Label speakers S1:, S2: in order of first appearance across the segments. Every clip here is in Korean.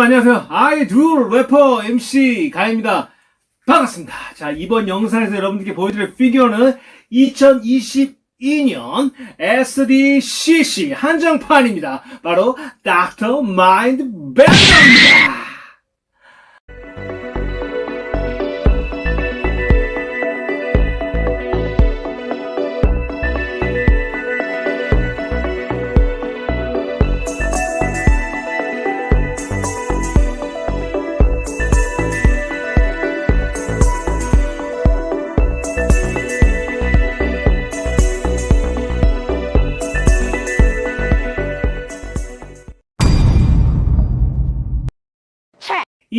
S1: 여러분 안녕하세요. 아이두 래퍼 MC 가입니다. 반갑습니다. 자, 이번 영상에서 여러분들께 보여드릴 피규어는 2022년 SDCC 한정판입니다. 바로 닥터 마인드 밴더입니다.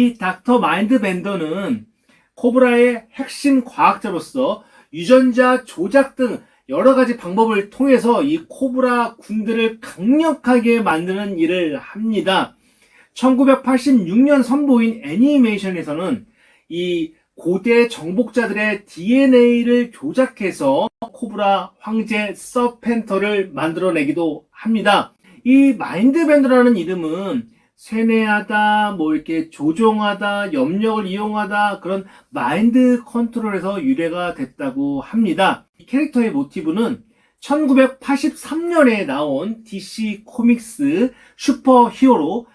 S1: 이 닥터 마인드 밴더는 코브라의 핵심 과학자로서 유전자 조작 등 여러 가지 방법을 통해서 이 코브라 군들을 강력하게 만드는 일을 합니다. 1986년 선보인 애니메이션에서는 이 고대 정복자들의 DNA를 조작해서 코브라 황제 서펜터를 만들어내기도 합니다. 이 마인드밴드라는 이름은 세뇌하다, 뭐 이렇게 조종하다, 염력을 이용하다 그런 마인드 컨트롤에서 유래가 됐다고 합니다. 이 캐릭터의 모티브는 1983년에 나온 DC 코믹스 슈퍼 히어로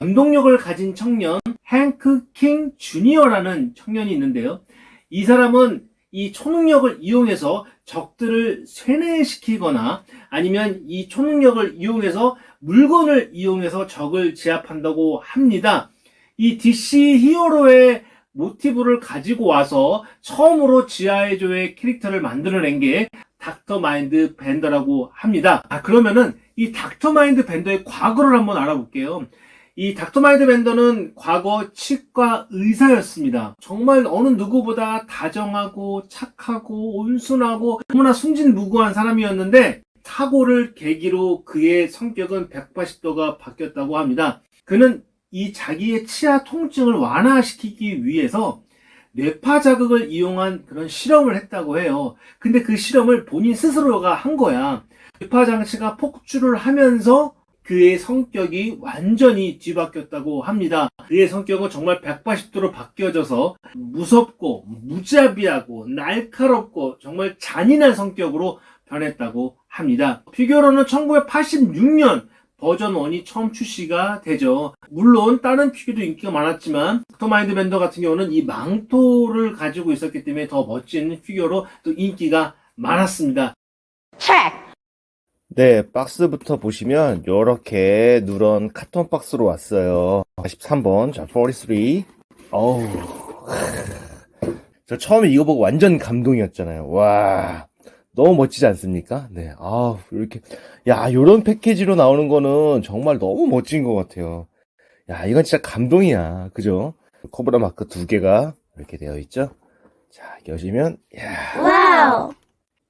S1: 원동력을 가진 청년 행크 킹 주니어라는 청년이 있는데요. 이 사람은 이 초능력을 이용해서 적들을 쇠뇌시키거나 아니면 이 초능력을 이용해서 물건을 이용해서 적을 제압한다고 합니다. 이 DC 히어로의 모티브를 가지고 와서 처음으로 지하의조의 캐릭터를 만들어낸 게 닥터 마인드 밴더라고 합니다. 아, 그러면은 이 닥터 마인드 밴더의 과거를 한번 알아볼게요. 이 닥터 마인드 밴더는 과거 치과 의사였습니다. 정말 어느 누구보다 다정하고 착하고 온순하고 너무나 순진무구한 사람이었는데 사고를 계기로 그의 성격은 180도가 바뀌었다고 합니다. 그는 이 자기의 치아 통증을 완화시키기 위해서 뇌파 자극을 이용한 그런 실험을 했다고 해요. 근데 그 실험을 본인 스스로가 한 거야. 뇌파 장치가 폭주를 하면서 그의 성격이 완전히 뒤바뀌었다고 합니다. 그의 성격은 정말 180도로 바뀌어져서 무섭고 무자비하고 날카롭고 정말 잔인한 성격으로 변했다고 합니다. 피규어로는 1986년 버전 1이 처음 출시가 되죠. 물론 다른 피규어도 인기가 많았지만 닥터마인드 밴더 같은 경우는 이 망토를 가지고 있었기 때문에 더 멋진 피규어로 또 인기가 많았습니다.
S2: 네, 박스부터 보시면 이렇게 누런 카톤 박스로 왔어요. 43번, 자, 43. 어우, 저 처음에 이거 보고 완전 감동이었잖아요. 와, 너무 멋지지 않습니까? 네, 아, 이렇게 야, 요런 패키지로 나오는 거는 정말 너무 멋진 것 같아요. 야, 이건 진짜 감동이야, 그죠? 코브라 마크 두 개가 이렇게 되어 있죠. 자, 여시면 야,
S3: 와우.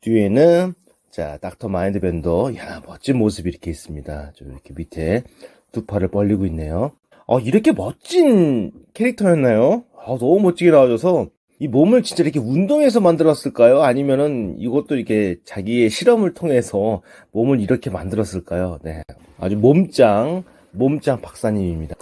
S2: 뒤에는 자, 닥터 마인드 밴더. 야, 멋진 모습이 이렇게 있습니다. 저 이렇게 밑에 두 팔을 벌리고 있네요. 어, 이렇게 멋진 캐릭터였나요? 아, 너무 멋지게 나와줘서 이 몸을 진짜 이렇게 운동해서 만들었을까요? 아니면은 이것도 이렇게 자기의 실험을 통해서 몸을 이렇게 만들었을까요? 네. 아주 몸짱, 몸짱 박사님입니다.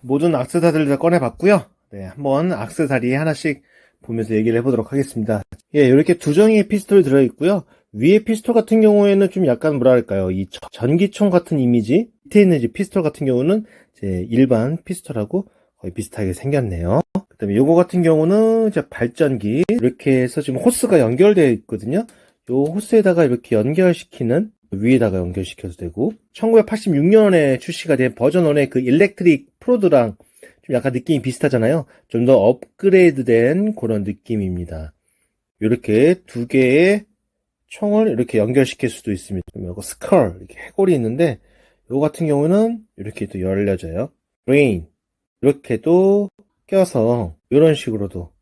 S2: 모든 악세사리를 다 꺼내봤고요. 네, 한번 악세사리 하나씩 보면서 얘기를 해보도록 하겠습니다. 예, 이렇게 두 정의 피스톨이 들어있고요. 위에 피스톨 같은 경우에는 좀 약간 뭐랄까요, 이 저- 전기총 같은 이미지, 밑에 있는 이제 피스톨 같은 경우는 이제 일반 피스톨하고 거의 비슷하게 생겼네요. 그 다음에 요거 같은 경우는 이제 발전기, 이렇게 해서 지금 호스가 연결되어 있거든요. 요 호스에다가 이렇게 연결시키는 위에다가 연결시켜도 되고 1986년에 출시가 된 버전 1의 그 일렉트릭 프로드랑 좀 약간 느낌이 비슷하잖아요. 좀 더 업그레이드된 그런 느낌입니다. 이렇게 두 개의 총을 이렇게 연결시킬 수도 있습니다. 이거 스컬 이렇게 해골이 있는데 요 같은 경우는 이렇게 또 열려져요. 브레인 이렇게도 껴서 이런 식으로도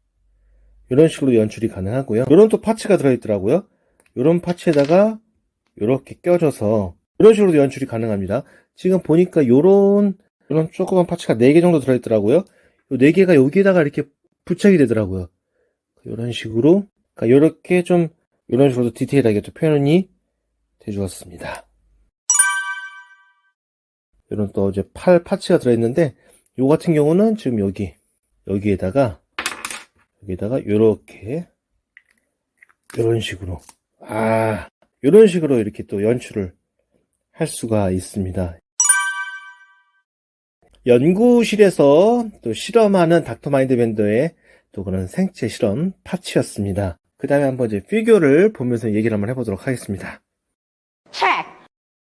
S2: 이런 식으로 연출이 가능하고요. 이런 또 파츠가 들어있더라고요. 이런 파츠에다가 이렇게 껴줘서 이런 식으로도 연출이 가능합니다. 지금 보니까 요런 이런 조그만 파츠가 4개 정도 들어있더라고요. 요 4개가 여기에다가 이렇게
S1: 부착이 되더라고요. 이런 식으로, 그러니까 이렇게 좀 이런 식으로 디테일하게 또 표현이 돼주었습니다. 이런 또 이제 팔 파츠가 들어있는데, 요 같은 경우는 지금 여기, 여기에다가, 여기에다가 요렇게, 이런 식으로, 아, 이런 식으로 이렇게 또 연출을 할 수가 있습니다. 연구실에서 또 실험하는 닥터마인드 밴더의 또 그런 생체 실험 파츠였습니다. 그 다음에 한번 이제 피규어를 보면서 얘기를 한번 해보도록 하겠습니다.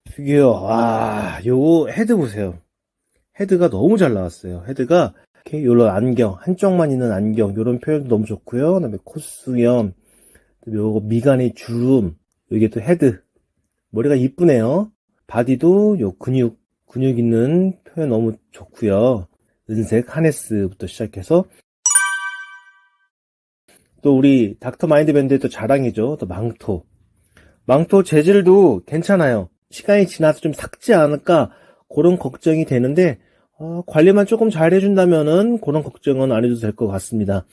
S1: 피규어, 아, 요거 헤드 보세요. 헤드가 너무 잘 나왔어요. 헤드가 이렇게 요런 안경, 한쪽만 있는 안경, 요런 표현도 너무 좋고요. 그 다음에 코수염, 요거 미간의 주름, 여기 또 헤드. 머리가 이쁘네요. 바디도 요 근육, 근육 있는 표현 너무 좋고요. 은색 하네스부터 시작해서 또 우리 닥터 마인드 밴드의 또 자랑이죠. 또 망토. 망토 재질도 괜찮아요. 시간이 지나서 좀 삭지 않을까 그런 걱정이 되는데 어, 관리만 조금 잘 해준다면은 그런 걱정은 안 해도 될 것 같습니다.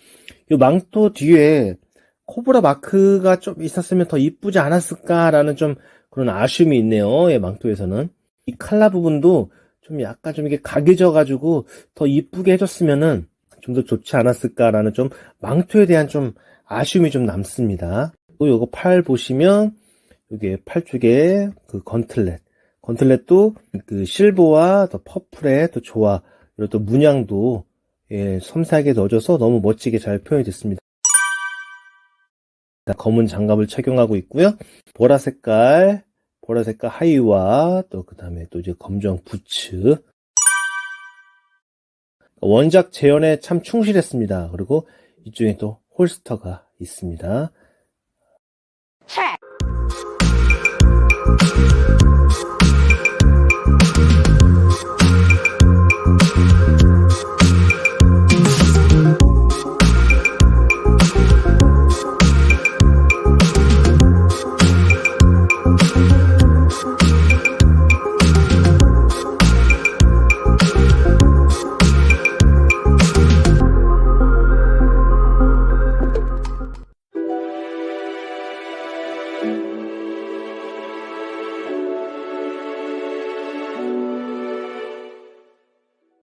S1: 이 망토 뒤에 코브라 마크가 좀 있었으면 더 이쁘지 않았을까라는 좀 그런 아쉬움이 있네요. 예, 망토에서는 이 칼라 부분도 좀 약간 좀 이게 각이 져가지고 더 이쁘게 해줬으면은 좀 더 좋지 않았을까라는 좀 망토에 대한 좀 아쉬움이 좀 남습니다. 또 요거 팔 보시면 요게 팔 쪽에 그 건틀렛 건틀렛도 그 실버와 또 퍼플의 또 조화 그리고 또 문양도 예, 섬세하게 넣어줘서 너무 멋지게 잘 표현이 됐습니다. 검은 장갑을 착용하고 있고요. 보라 색깔 보라 색깔 하의와 또 그 다음에 또 이제 검정 부츠 원작 재현에 참 충실했습니다. 그리고 이쪽에 또 홀스터가 있습니다.